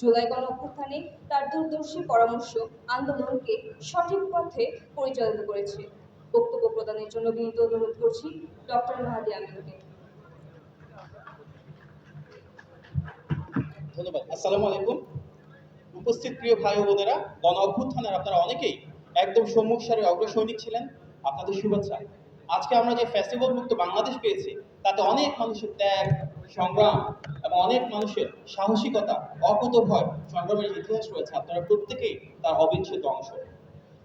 জুলাই গণ অভ্যুত্থানে তার দূরদর্শী পরামর্শ আন্দোলনকে সঠিক পথে পরিচালিত করেছে। বক্তব্য প্রদানের জন্য বিনীত অনুরোধ করছি ডক্টর মাহাদি আমিনকে। ধন্যবাদ। আসসালামু আলাইকুম। উপস্থিত প্রিয় ভাই বোনেরা, গণ অভ্যুত্থানের আপনারা অনেকেই একদম সম্মুখ সারির অগ্রসৈনিক ছিলেন। আপনাদের শুভেচ্ছা। আজকে আমরা যে ফেস্টিভ্যাল মুক্ত বাংলাদেশ পেয়েছি, তাতে অনেক মানুষের ত্যাগ সংগ্রাম এবং অনেক মানুষের সাহসিকতা, অকুতভয় সংগ্রামের ইতিহাস রয়েছে আপনারা প্রত্যেকেই তার অবিচ্ছেদ্য অংশ।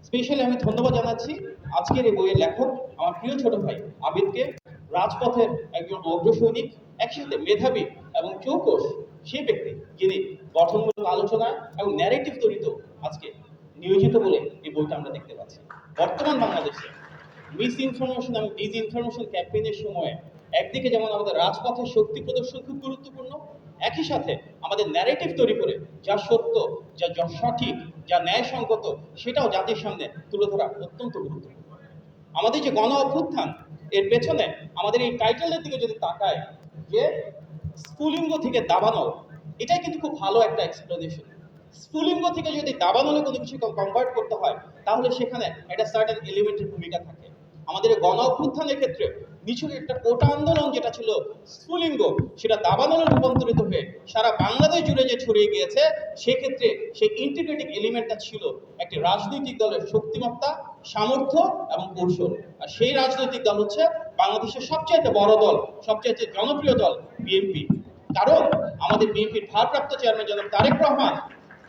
স্পেশালি আমি ধন্যবাদ জানাচ্ছি আজকের এই বইয়ের লেখক আমার প্রিয় ছোট ভাই আবিদকে, রাজপথের একজন অগ্রসৈনিক একসাথে মেধাবী এবং চৌকস সেই ব্যক্তি যিনি গঠনমূলক আলোচনা এবং ন্যারেটিভ তৈরিত আজকে নিয়োজিত বলে এই বইটা আমরা দেখতে পাচ্ছি। বর্তমান বাংলাদেশে মিস ইনফরমেশন এবং ডিজ ইনফরমেশন ক্যাম্পেইনের সময়ে একদিকে যেমন আমাদের রাজপথের শক্তি প্রদর্শন খুব গুরুত্বপূর্ণ, একই সাথে আমাদের ন্যারেটিভ তৈরি করে যা সত্য, যা সঠিক, যা ন্যায়সঙ্গত, সেটাও জাতির সামনে তুলে ধরা অত্যন্ত গুরুত্বপূর্ণ। আমাদের যে গণ অভ্যুত্থান, এর পেছনে আমাদের এই টাইটেলের দিকে যদি তাকায়, যে স্ফুলিঙ্গ থেকে দাবানল, এটাই কিন্তু খুব ভালো একটা এক্সপ্লেনেশন স্ফুলিঙ্গ থেকে যদি দাবানলে কোনো কিছু কনভার্ট করতে হয়, তাহলে সেখানে একটা সার্টেন এলিমেন্টের ভূমিকা থাকে। আমাদের গণ অভ্যুত্থানের ক্ষেত্রে নিছক একটা কোটা আন্দোলন যেটা ছিল স্ফুলিঙ্গ, সেটা দাবানলে রূপান্তরিত হয়ে সারা বাংলাদেশ জুড়ে যে ছড়িয়ে গিয়েছে, সেক্ষেত্রে সেই ইন্টিগ্রেটিং এলিমেন্টটা ছিল একটি রাজনৈতিক দলের শক্তিমত্তা, সামর্থ্য এবং কৌশল। আর সেই রাজনৈতিক দল হচ্ছে বাংলাদেশের সবচাইতে বড় দল, সবচাইতে জনপ্রিয় দল বিএনপি কারণ আমাদের বিএনপির ভারপ্রাপ্ত চেয়ারম্যান জনাব তারেক রহমান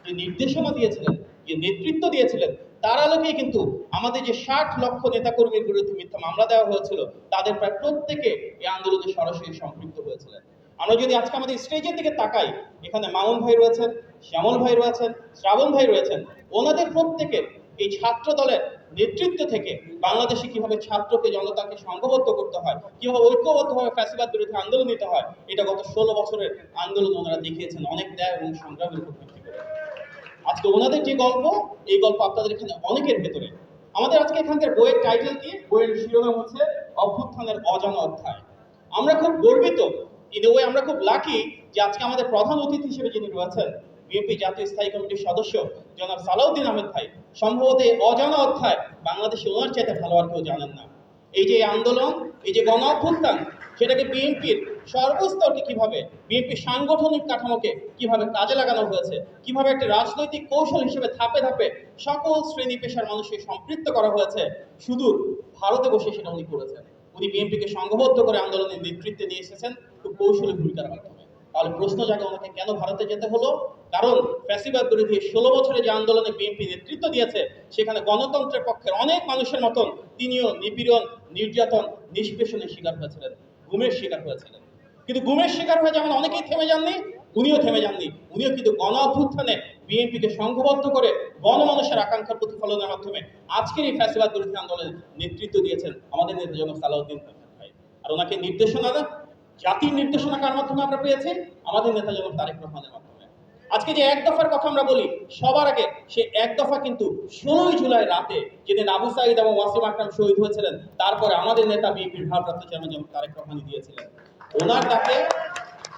যে নির্দেশনা দিয়েছিলেন, যে নেতৃত্ব দিয়েছিলেন তার আলোকেই কিন্তু আমাদের যে ষাট লক্ষ নেতাকর্মীর বিরুদ্ধে মিথ্যা মামলা দেওয়া হয়েছিল, তাদের প্রায় প্রত্যেকে এই আন্দোলনে সরাসরি সম্পৃক্ত হয়েছিলেন। আমরা যদি আজকে আমাদের স্টেজের দিকে তাকাই, এখানে মামুন ভাই রয়েছেন, শ্যামল ভাই রয়েছেন, শ্রাবণ ভাই রয়েছেন, ওনাদের প্রত্যেকের এই ছাত্র দলের নেতৃত্ব থেকে বাংলাদেশে কীভাবে ছাত্রকে জনতাকে সংঘবদ্ধ করতে হয়, কীভাবে ঐক্যবদ্ধভাবে ফ্যাসিবাদ বিরুদ্ধে আন্দোলন নিতে হয়, এটা গত ষোলো বছরের আন্দোলন ওনারা দেখিয়েছেন অনেক ত্যাগ এবং সংগ্রামের উপর আজকে ওনাদের যে গল্প, এই গল্প আপনাদের এখানে অনেকের ভেতরে। আমাদের আজকে এখানকার বইয়ের টাইটেল কি? বইয়ের শিরোনাম হচ্ছে অভ্যুত্থানের অজানা অধ্যায়। আমরা খুব গর্বিত ইন ওয়ে আমরা খুব লাকি যে আজকে আমাদের প্রধান অতিথি হিসেবে যিনি রয়েছেন বিএনপি জাতীয় স্থায়ী কমিটির সদস্য জনাব সালাউদ্দিন আহমেদ ভাই, সম্ভবত এই অজানা অধ্যায় বাংলাদেশে ওনার চাইতে ভালো আর কেউ জানেন না। এই যে আন্দোলন, এই যে গণ অভ্যুত্থান সেটাকে বিএনপির সর্বস্তরকে কীভাবে বিএনপির সাংগঠনিক কাঠামোকে কীভাবে কাজে লাগানো হয়েছে, কীভাবে একটা রাজনৈতিক কৌশল হিসেবে ধাপে ধাপে সকল শ্রেণি পেশার মানুষকে সম্পৃক্ত করা হয়েছে, সুদূর ভারতে বসে সেটা উনি করেছেন। উনি বিএনপিকে সংঘবদ্ধ করে আন্দোলনের নেতৃত্বে নিয়ে এসেছেন, খুব কৌশলী ভূমিকার মাধ্যমে। তাহলে প্রশ্ন জাগে ওনাকে কেন ভারতে যেতে হলো? কারণ ফ্যাসিবাদ বিরোধী ষোলো বছরে যে আন্দোলনে বিএনপি নেতৃত্ব দিয়েছে, সেখানে গণতন্ত্রের পক্ষের অনেক মানুষের মতন তিনিও নিপীড়ন, নির্যাতন, নিষ্পেষণের শিকার হয়েছিলেন, গুমের শিকার হয়েছিলেন। কিন্তু গুমের শিকার হয়ে যেমন অনেকেই থেমে যাননি, উনিও থেমে যাননি। উনিও কিন্তু গণ অভ্যুত্থানে বিএনপিকে সংঘবদ্ধ করে গণমানুষের আকাঙ্ক্ষার প্রতিফলনের মাধ্যমে আজকের এই ফ্যাসিবাদ বিরোধী আন্দোলনের নেতৃত্ব দিয়েছেন আমাদের নেতা জনক সালাউদ্দিন ভাই। আর ওনাকে নির্দেশনা জাতির নির্দেশনা কার মাধ্যমে আমরা পেয়েছি? আমাদের নেতা জনক তারেক রহমানের মাধ্যমে। আজকে যে এক দফার কথা আমরা বলি, সবার আগে সে এক দফা কিন্তু ষোলোই জুলাই রাতে যেদিন আবু সাইদ এবং ওয়াসিম আকরাম শহীদ হয়েছিলেন, তারপরে আমাদের নেতা বিএনপির ভারপ্রাপ্ত চেয়ারম্যান তারেক রহমানি দিয়েছিলেন। ওনার ডাকে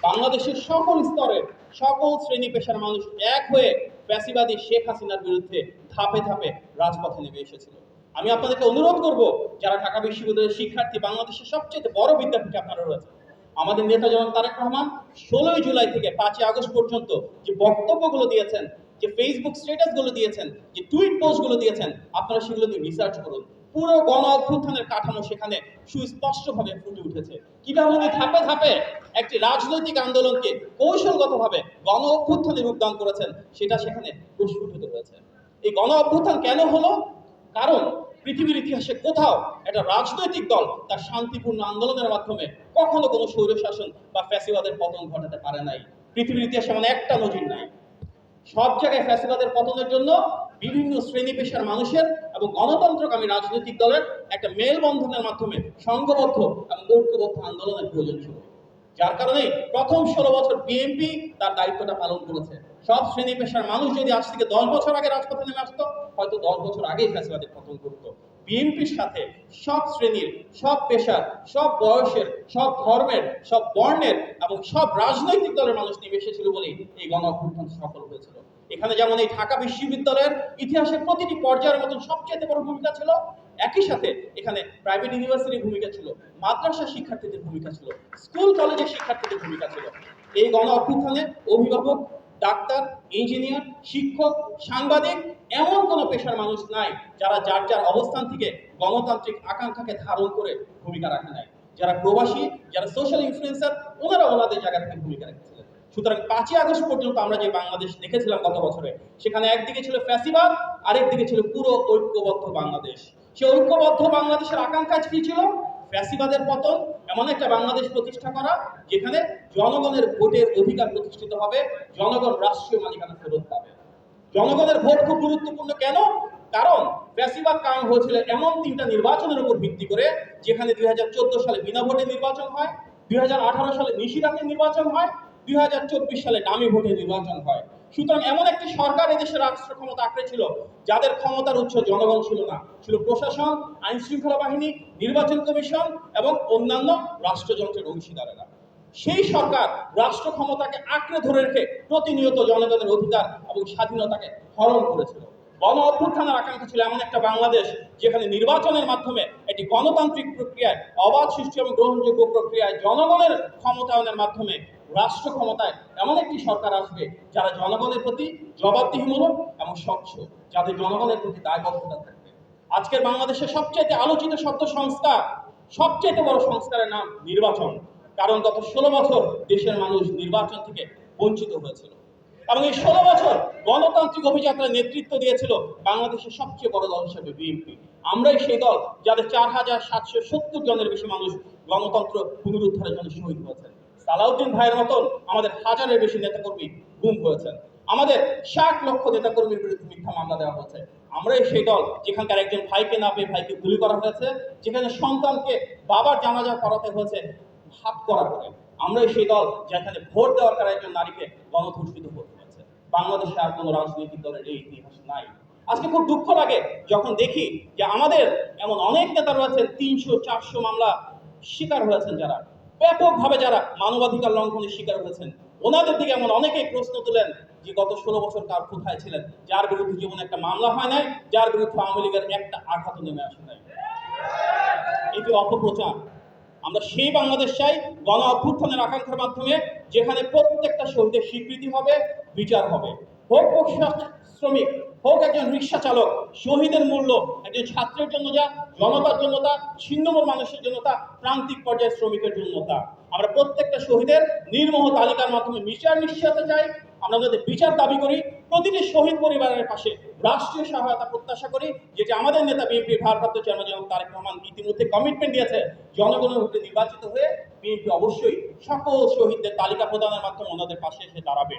বাংলাদেশের সকল স্তরের সকল শ্রেণি পেশার মানুষ এক হয়ে ফ্যাসিবাদী শেখ হাসিনার বিরুদ্ধে ধাপে ধাপে রাজপথে নেমে এসেছিল। আমি আপনাদেরকে অনুরোধ করব, যারা ঢাকা বিশ্ববিদ্যালয়ের শিক্ষার্থী, বাংলাদেশের সবচেয়ে বড় বিদ্যাপীঠে আপনারা রয়েছেন, আমাদের নেতা জনাব তারেক রহমান ষোলোই জুলাই থেকে পাঁচই আগস্ট পর্যন্ত যে বক্তব্যগুলো দিয়েছেন, যে ফেসবুক স্ট্যাটাসগুলো দিয়েছেন, যে টুইট পোস্টগুলো দিয়েছেন, আপনারা সেগুলো নিয়ে রিসার্চ করুন। পুরো গণ অভ্যুত্থানের কাঠামো সেখানে সুস্পষ্টভাবে ফুটে উঠেছে। কীভাবে ধাপে ধাপে একটি রাজনৈতিক আন্দোলনকে কৌশলগতভাবে গণ অভ্যুত্থানে রূপদান করেছেন, সেটা সেখানে প্রস্ফুটিত হয়েছে। এই গণ অভ্যুত্থান কেন হলো? কারণ পৃথিবীর ইতিহাসে কোথাও একটা রাজনৈতিক দল তার শান্তিপূর্ণ আন্দোলনের মাধ্যমে কখনো কোনো স্বৈরশাসন বা ফ্যাসিবাদের পতন ঘটাতে পারে নাই। পৃথিবীর ইতিহাসে মানে একটা নজির নাই। সব জায়গায় ফ্যাসিবাদের পতনের জন্য বিভিন্ন শ্রেণি পেশার মানুষের এবং গণতন্ত্রকামী রাজনৈতিক দলের একটা মেলবন্ধনের মাধ্যমে সংঘবদ্ধ এবং ঐক্যবদ্ধ আন্দোলনের প্রয়োজন ছিল। যার কারণে প্রথম ষোলো বছর বিএনপি তার দায়িত্বটা পালন করেছে। সব শ্রেণি পেশার মানুষ যদি আজ থেকে দশ বছর আগে রাজপথে নেমে আসতো, হয়তো দশ বছর আগেই ফ্যাসিবাদের পতন করতো বিএনপির সাথে সব শ্রেণির, সব পেশার, সব বয়সের, সব ধর্মের, সব বর্ণের এবং সব রাজনৈতিক দলের মানুষ নেমে এসেছিল বলেই এই গণ সফল হয়েছিল। এখানে যেমন এই ঢাকা বিশ্ববিদ্যালয়ের ইতিহাসের প্রতিটি পর্যায়ের মতন সবচেয়ে বড় ভূমিকা ছিল, একই সাথে এখানে প্রাইভেট ইউনিভার্সিটির ভূমিকা ছিল মাদ্রাসা শিক্ষার্থীদের ভূমিকা ছিল স্কুল কলেজের শিক্ষার্থীদের ভূমিকা ছিল। এই গণ অভ্যুত্থানে অভিভাবক, ডাক্তার ইঞ্জিনিয়ার শিক্ষক, সাংবাদিক এমন কোনো পেশার মানুষ নাই যারা যার যার অবস্থান থেকে গণতান্ত্রিক আকাঙ্ক্ষাকে ধারণ করে ভূমিকা রাখে নাই। যারা প্রবাসী, যারা সোশ্যাল ইনফ্লুয়েন্সার ওনারা ওনাদের জায়গা থেকে ভূমিকা রেখেছিলেন সুতরাং পাঁচই আগস্ট পর্যন্ত আমরা যে বাংলাদেশ দেখেছিলাম গত বছরে, সেখানে একদিকে ছিল ফ্যাসিবাদ, আরেকদিকে ছিল পুরো ঐক্যবদ্ধ বাংলাদেশ। সে ঐক্যবদ্ধ বাংলাদেশের আকাঙ্ক্ষা কি ছিল? ফ্যাসিবাদের পতন, এমন একটা বাংলাদেশ প্রতিষ্ঠা করা, যেখানে জনগণের ভোটের অধিকার প্রতিষ্ঠিত হবে, জনগণ রাষ্ট্রীয় মালিকানা ফেরত পাবে। জনগণের ভোট খুব গুরুত্বপূর্ণ কেন? কারণ ফ্যাসিবাদ কারণ হয়েছিল এমন তিনটা নির্বাচনের উপর ভিত্তি করে, যেখানে দুই হাজার চোদ্দ সালে বিনা ভোটে নির্বাচন হয়, দুই হাজার আঠারো সালে নিশিরাতে নির্বাচন হয় দুই হাজার চব্বিশ সালে ডামি ভোটে নির্বাচন হয়। সুতরাং এমন একটি সরকার এদেশের রাষ্ট্র ক্ষমতা আঁকড়ে ছিল, যাদের ক্ষমতার উৎস জনগণ ছিল না। ছিল প্রশাসন আইন শৃঙ্খলা বাহিনী, নির্বাচন কমিশন এবং অন্যান্য রাষ্ট্রযন্ত্রের অংশীদারেরা। সেই সরকার রাষ্ট্র ক্ষমতাকে আঁকড়ে ধরে রেখে প্রতিনিয়ত জনগণের অধিকার এবং স্বাধীনতাকে হরণ করেছিল। গণ অভ্যুত্থানের আকাঙ্ক্ষা ছিল এমন একটা বাংলাদেশ, যেখানে নির্বাচনের মাধ্যমে একটি গণতান্ত্রিক প্রক্রিয়ায় অবাধ সৃষ্টি এবং গ্রহণযোগ্য প্রক্রিয়ায় জনগণের ক্ষমতায়নের মাধ্যমে রাষ্ট্র ক্ষমতায় এমন একটি সরকার আসবে যারা জনগণের প্রতি জবাবদিহিমূলক এবং স্বচ্ছ, যাদের জনগণের প্রতি দায়বদ্ধতা থাকবে। আজকের বাংলাদেশের সবচেয়ে আলোচিত শব্দ সংস্কার সবচেয়ে বড় সংস্কারের নাম নির্বাচন। কারণ গত ষোলো বছর দেশের মানুষ নির্বাচন থেকে বঞ্চিত হয়েছিল। এবং এই ষোলো বছর গণতান্ত্রিক অভিযাত্রার নেতৃত্ব দিয়েছিল বাংলাদেশের সবচেয়ে বড় দল হিসেবে বিএনপি। আমরাই সেই দল যাদের চার হাজার সাতশো সত্তর জনের বেশি মানুষ গণতন্ত্র পুনরুদ্ধারের জন্য শহীদ হয়েছেন। সালাউদ্দিন ভাইয়ের মতন আমাদের হাজারের বেশি নেতাকর্মী গুম হয়েছেন। আমাদের ষাট লক্ষ নেতাকর্মীর বিরুদ্ধে মিথ্যা মামলা দেওয়া হয়েছে। আমরাই সেই দল যেখানকার একজন ভাইকে না পেয়ে ভাইকে গুলি করা হয়েছে, যেখানে সন্তানকে বাবার জানাজা করাতে হয়েছে, হাত করা করে আমরাই সেই দল যেখানে ভোট দেওয়ার কারণে একজন নারীকে গণধর্ষিত হতে হয়েছে বাংলাদেশে আর কোনো রাজনৈতিক দলের এই ইতিহাস নাই। আজকে খুব দুঃখ লাগে যখন দেখি যে আমাদের এমন অনেক নেতা রয়েছেন তিনশো চারশো মামলা শিকার হয়েছেন যারা। ব্যাপকভাবে যারা মানবাধিকার লঙ্ঘনের শিকার হয়েছেন, ওনাদের দিকে এমন অনেকেই প্রশ্ন তুলেন যে গত ষোলো বছর কার কোথায় ছিলেন? যার বিরুদ্ধে জীবনে একটা মামলা হয় নাই, যার বিরুদ্ধে আওয়ামী লীগের একটা আঘাত নেমে আসে নাই। এটি অপপ্রচার। আমরা সেই বাংলাদেশ চাই, গণ অভ্যুত্থানের আকাঙ্ক্ষার মাধ্যমে যেখানে প্রত্যেকটা শহীদের স্বীকৃতি হবে, বিচার হবে। হোক শ্রমিক হোক একজন রিক্সা চালক, শহীদের মূল্য, একজন ছাত্রের জন্য যা, জনতার জন্য তা, ছিন্নমূল মানুষের জন্য তা, প্রান্তিক পর্যায়ের শ্রমিকের জন্য তা। আমরা প্রত্যেকটা শহীদের নির্মহ তালিকার মাধ্যমে বিচার নিশ্চয়তা চাই। আমরা যাদের বিচার দাবি করি, প্রতিটি শহীদ পরিবারের পাশে রাষ্ট্রীয় সহায়তা প্রত্যাশা করি, যেটা আমাদের নেতা বিএনপির ভারপ্রাপ্ত চেয়ারম্যান জনাব তারেক রহমান ইতিমধ্যে কমিটমেন্ট দিয়েছে। জনগণের ভোটে নির্বাচিত হয়ে বিএনপি অবশ্যই সকল শহীদদের তালিকা প্রদানের মাধ্যমে ওনাদের পাশে এসে দাঁড়াবে।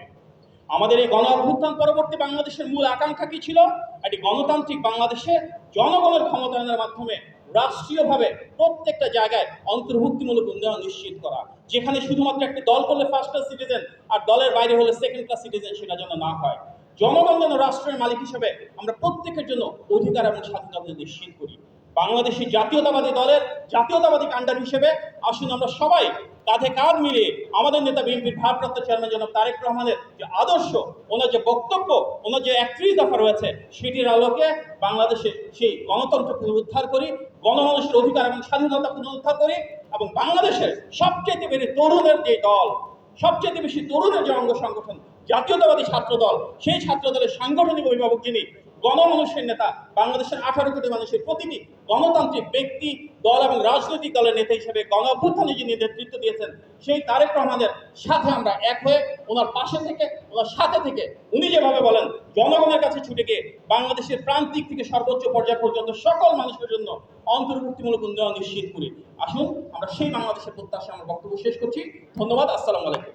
আমাদের এই গণ অভ্যুত্থান পরবর্তী বাংলাদেশের মূল আকাঙ্ক্ষা কি ছিল? একটি গণতান্ত্রিক বাংলাদেশে জনগণের ক্ষমতায়নের মাধ্যমে রাষ্ট্রীয়ভাবে প্রত্যেকটা জায়গায় অন্তর্ভুক্তিমূলক উন্নয়ন নিশ্চিত করা, যেখানে শুধুমাত্র একটি দল করলে ফার্স্ট ক্লাস সিটিজেন আর দলের বাইরে হলে সেকেন্ড ক্লাস সিটিজেন সেটা যেন না হয়। জনগণ যেন রাষ্ট্রের মালিক হিসেবে আমরা প্রত্যেকের জন্য অধিকার এবং স্বাধীনতা নিশ্চিত করি। বাংলাদেশি জাতীয়তাবাদী দলের জাতীয়তাবাদী কাণ্ডার হিসেবে আসুন আমরা সবাই কাঁধে কাঁধ মিলিয়ে আমাদের নেতা বিএনপির ভারপ্রাপ্ত চেয়ারম্যান জনাব তারেক রহমানের যে আদর্শ, ওনার যে বক্তব্য, ওনার যে একত্রিশ দফা রয়েছে, সেটির আলোকে বাংলাদেশে সেই গণতন্ত্র পুনরুদ্ধার করি, গণমানুষের অধিকার এবং স্বাধীনতা পুনরুদ্ধার করি এবং বাংলাদেশের সবচেয়ে বেশি তরুণের যে দল সবচেয়ে বেশি তরুণের যে অঙ্গ সংগঠন, জাতীয়তাবাদী ছাত্র দল সেই ছাত্র দলের সাংগঠনিক অভিভাবক যিনি গণমানুষের নেতা, বাংলাদেশের আঠারো কোটি মানুষের প্রতিটি গণতান্ত্রিক ব্যক্তি, দল এবং রাজনৈতিক দলের নেতা হিসেবে গণ অভ্যুত্থানে যিনি নেতৃত্ব দিয়েছেন, সেই তারেক রহমানের সাথে আমরা এক হয়ে ওনার পাশে থেকে, ওনার সাথে থেকে উনি যেভাবে বলেন, জনগণের কাছে ছুটে গিয়ে বাংলাদেশের প্রান্তিক থেকে সর্বোচ্চ পর্যায় পর্যন্ত সকল মানুষের জন্য অন্তর্ভুক্তিমূলক উন্নয়ন নিশ্চিত করি। আসুন, আমরা সেই বাংলাদেশের প্রত্যাশা, আমার বক্তব্য শেষ করছি। ধন্যবাদ, আসসালামু আলাইকুম।